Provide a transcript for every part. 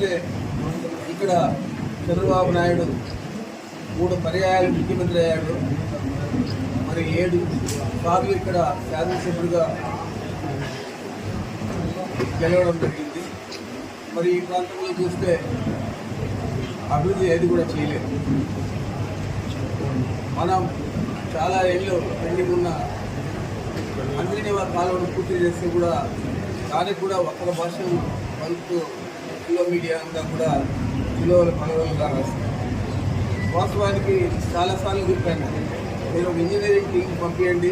చూస్తే ఇక్కడ చంద్రబాబు నాయుడు మూడు పర్యాయాలు ముఖ్యమంత్రి అయ్యాడు. మరి ఏడు సార్లు ఇక్కడ శాసనసభ్యుడిగా గెలవడం జరిగింది. మరి ఈ ప్రాంతంలో చూస్తే అభివృద్ధి ఏది కూడా చేయలేదు. మనం చాలా ఏళ్ళు పెండింగ్ ఉన్న అందరినీ వారి కాలువను పూర్తి చేస్తే కూడా దానికి కూడా ఒక్కల భాష పలుకుతూ కిలో మీడియా అంతా కూడా కిలోల పనులుగా రాస్తారు వాస్తవానికి చాలాసార్లు చెప్పాను మీరు ఒక ఇంజనీరింగ్ టీం పంపించండి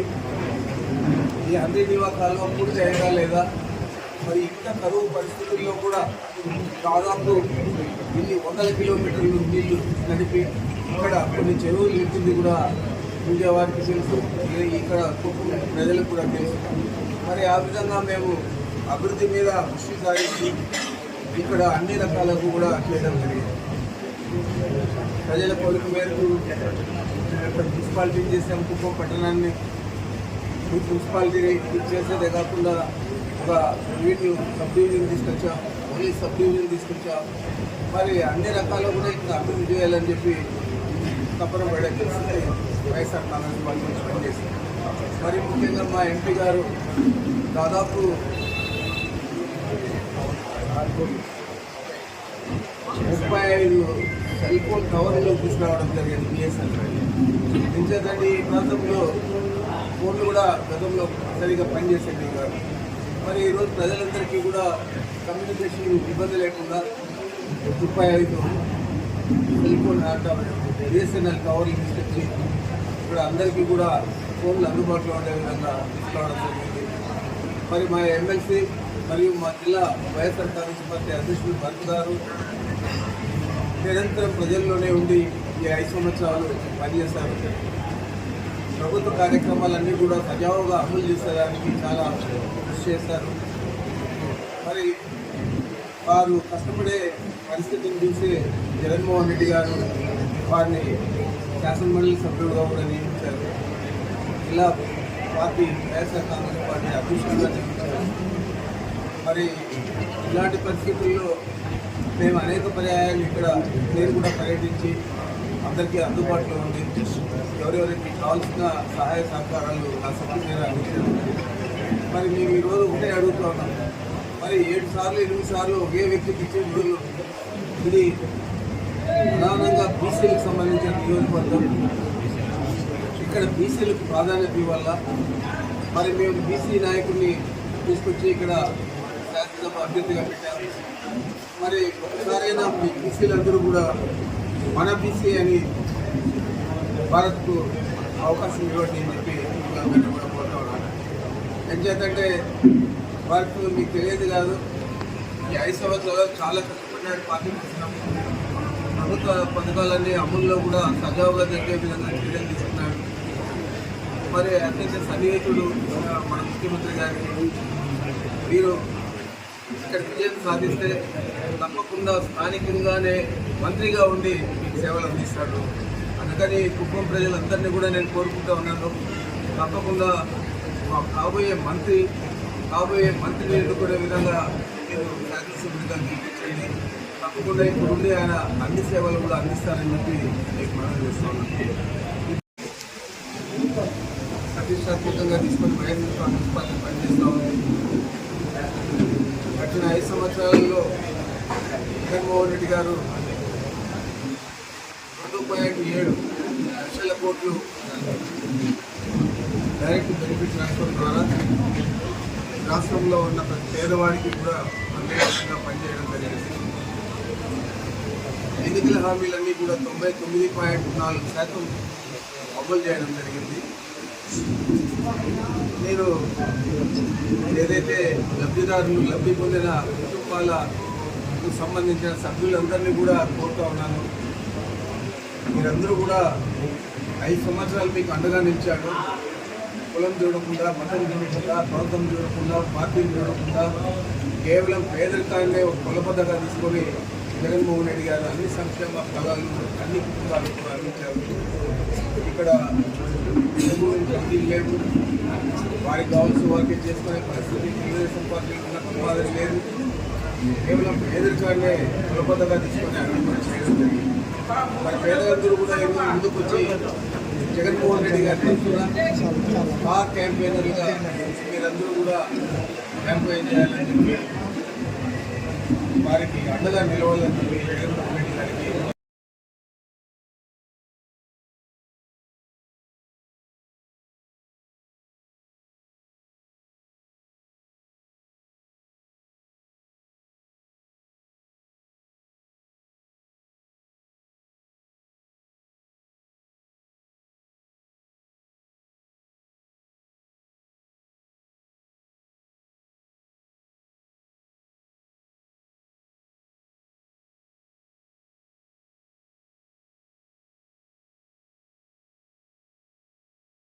ఈ అందరి నివాసాల్లో పూర్తి అయ్యారా లేదా? మరి ఇంత కరువు పరిస్థితుల్లో కూడా దాదాపు ఇన్ని వందల కిలోమీటర్లు నీళ్ళు నడిపి ఇక్కడ కొన్ని చెరువులు ఇచ్చింది కూడా మీడియా తెలుసు ఇక్కడ ప్రజలకు కూడా తెలుసు. మరి ఆ విధంగా మేము అభివృద్ధి మీద దృష్టి సాధించి ఇక్కడ అన్ని రకాలకు కూడా చేయడం జరిగింది. ప్రజల కోరిక మేరకు ఇక్కడ మున్సిపాలిటీ చేసాం కుప్పం పట్టణాన్ని. మున్సిపాలిటీ చేసేదే కాకుండా ఒక వీటిని సబ్ డివిజన్ తీసుకొచ్చాం పోలీస్ సబ్ డివిజన్ తీసుకొచ్చాం మరి అన్ని రకాలు కూడా ఇక్కడ అభివృద్ధి చేయాలని చెప్పి తప్పన పడే తెలిసింది. వైఎస్ఆర్ కాంగ్రెస్ పార్టీ పనిచేసింది. మరి ముఖ్యంగా మా ఎంపీ గారు దాదాపు ముప్పై ఐదు సెల్ ఫోన్ కవర్లు తీసుకురావడం జరిగింది బిఎస్ఎన్ ఎంచేతండి ఈ ప్రాంతంలో ఫోన్లు కూడా గతంలో సరిగా పనిచేసేవి కాదు. మరి ఈరోజు ప్రజలందరికీ కూడా కమ్యూనికేషన్ ఇబ్బంది లేకుండా ముప్పై ఐదు సెల్ ఫోన్ బిఎస్ఎన్ఎల్ కవర్లు తీసుకొచ్చి ఇక్కడ అందరికీ కూడా ఫోన్లు అందుబాటులో ఉండే విధంగా తీసుకురావడం జరిగింది. మరి మా ఎమ్మెల్సీ మరియు మా జిల్లా వైఎస్ఆర్ కాంగ్రెస్ పార్టీ అధ్యక్షులు భరత్ గారు నిరంతరం ప్రజల్లోనే ఉండి ఈ ఐదు సంవత్సరాలు పనిచేశారు. ప్రభుత్వ కార్యక్రమాలన్నీ కూడా సజావుగా అమలు చేసేదానికి చాలా కృషి చేశారు. మరి వారు కష్టపడే పరిస్థితిని చూసి జగన్మోహన్ రెడ్డి గారు వారిని శాసనమండలి సభ్యుడుగా కూడా నియమించారు. ఇలా పార్టీ వైఎస్ఆర్ కాంగ్రెస్ పార్టీ అధ్యక్షులుగా నియమించారు మరి ఇలాంటి పరిస్థితుల్లో మేము అనేక పర్యాయాలు ఇక్కడ నేను కూడా పర్యటించి అందరికీ అందుబాటులో ఉంది ఎవరెవరికి కావాల్సిన సహాయ సహకారాలు నా సభ్యుల మీద అందించడం మరి మేము ఈరోజు ఒకటే అడుగుతూ ఉన్నాం. మరి ఏడు సార్లు ఎనిమిది సార్లు ఒకే వ్యక్తికి ఇచ్చే నిధులు ఇది ప్రధానంగా బీసీలకు సంబంధించిన నియోజకవర్గం. ఇక్కడ బీసీలకు ప్రాధాన్యత ఇవ్వాల? మరి మేము బీసీ నాయకుడిని తీసుకొచ్చి ఇక్కడ శాసనసభ అభ్యర్థిగా పెట్టారు మరి ఒకసారైనా మీ బీసీలందరూ కూడా మన బీసీ అని భారత్కు అవకాశం ఇవ్వండి అని చెప్పి కూడా కోరుతా ఉన్నాను. భారత్ మీకు తెలియదు కాదు ఈ ఐదు సంవత్సరాలు చాలా కష్టపడినాడు పార్టీ చేస్తున్నాం ప్రభుత్వ పథకాలన్నీ అమల్లో కూడా సజావుగా జరిగే విధంగా చర్యలు తీసుకున్నాడు మరి అత్యంత సన్నిహితుడు మన ముఖ్యమంత్రి గారికి మీరు ఇక్కడ విజయం సాధిస్తే తప్పకుండా స్థానికంగానే మంత్రిగా ఉండి మీకు సేవలు అందిస్తాడు. అందుకని కుటుంబం ప్రజలందరినీ కూడా నేను కోరుకుంటూ ఉన్నాను. తప్పకుండా మా కాబోయే మంత్రి కాబోయే మంత్రిని ఎన్నుకునే విధంగా మీరు శాసనసభ్యుడిగా చేయండి తప్పకుండా ఇప్పుడు ఉండి ఆయన అన్ని సేవలు కూడా అందిస్తారని చెప్పి మీకు మనం చేస్తున్నాను ప్రతిష్టాత్మకంగా తీసుకొని వైఎస్ఆర్ కాంగ్రెస్ పనిచేస్తూ ఉంది. గడిచిన ఐదు సంవత్సరాల్లో జగన్మోహన్ రెడ్డి గారు రెండు పాయింట్ ఏడు లక్షల కోట్లు డైరెక్ట్ బెనిఫిట్ ట్రాన్స్ఫర్ ద్వారా రాష్ట్రంలో ఉన్న ప్రతి పేదవాడికి కూడా అందే విధంగా పనిచేయడం జరిగింది. ఎన్నికల హామీలన్నీ కూడా తొంభై తొమ్మిది పాయింట్ నాలుగు శాతం అమలు చేయడం జరిగింది. నేను ఏదైతే లబ్ధిదారులు లబ్ధి పొందిన కుటుంబాలకు సంబంధించిన సభ్యులందరినీ కూడా కోరుతా ఉన్నాను. మీరందరూ కూడా ఐదు సంవత్సరాలు మీకు అండగా నిలిచాడు కులం చూడకుండా మతం చూడకుండా ప్రాంతం చూడకుండా పార్టీని చూడకుండా కేవలం పేదరికాన్నే ఒక కులబద్దగా తీసుకొని జగన్మోహన్ రెడ్డి గారు అన్ని సంక్షేమ ఫలాలు అన్ని కుటుంబాలకు కూడా అందించారు. ఇక్కడ తెలుగు పార్టీలు లేవు వారికి కావాల్సిన వారికి చేసుకునే పరిస్థితి తెలుగుదేశం పార్టీకి ఉన్న ప్రమాదం లేదు. కేవలం పేదరికాన్నే కులబద్ధగా తీసుకొని అభివృద్ధి చేయడం జరిగింది. మరి పేదలందరూ కూడా ఈరోజు ముందుకు వచ్చి జగన్మోహన్ రెడ్డి గారిని స్టార్ క్యాంపెయినర్గా మీరందరూ కూడా క్యాంపెయిన్ చేయాలని చెప్పి వారికి అండగా నిలవాలని చెప్పి జగన్మోహన్ రెడ్డి గారికి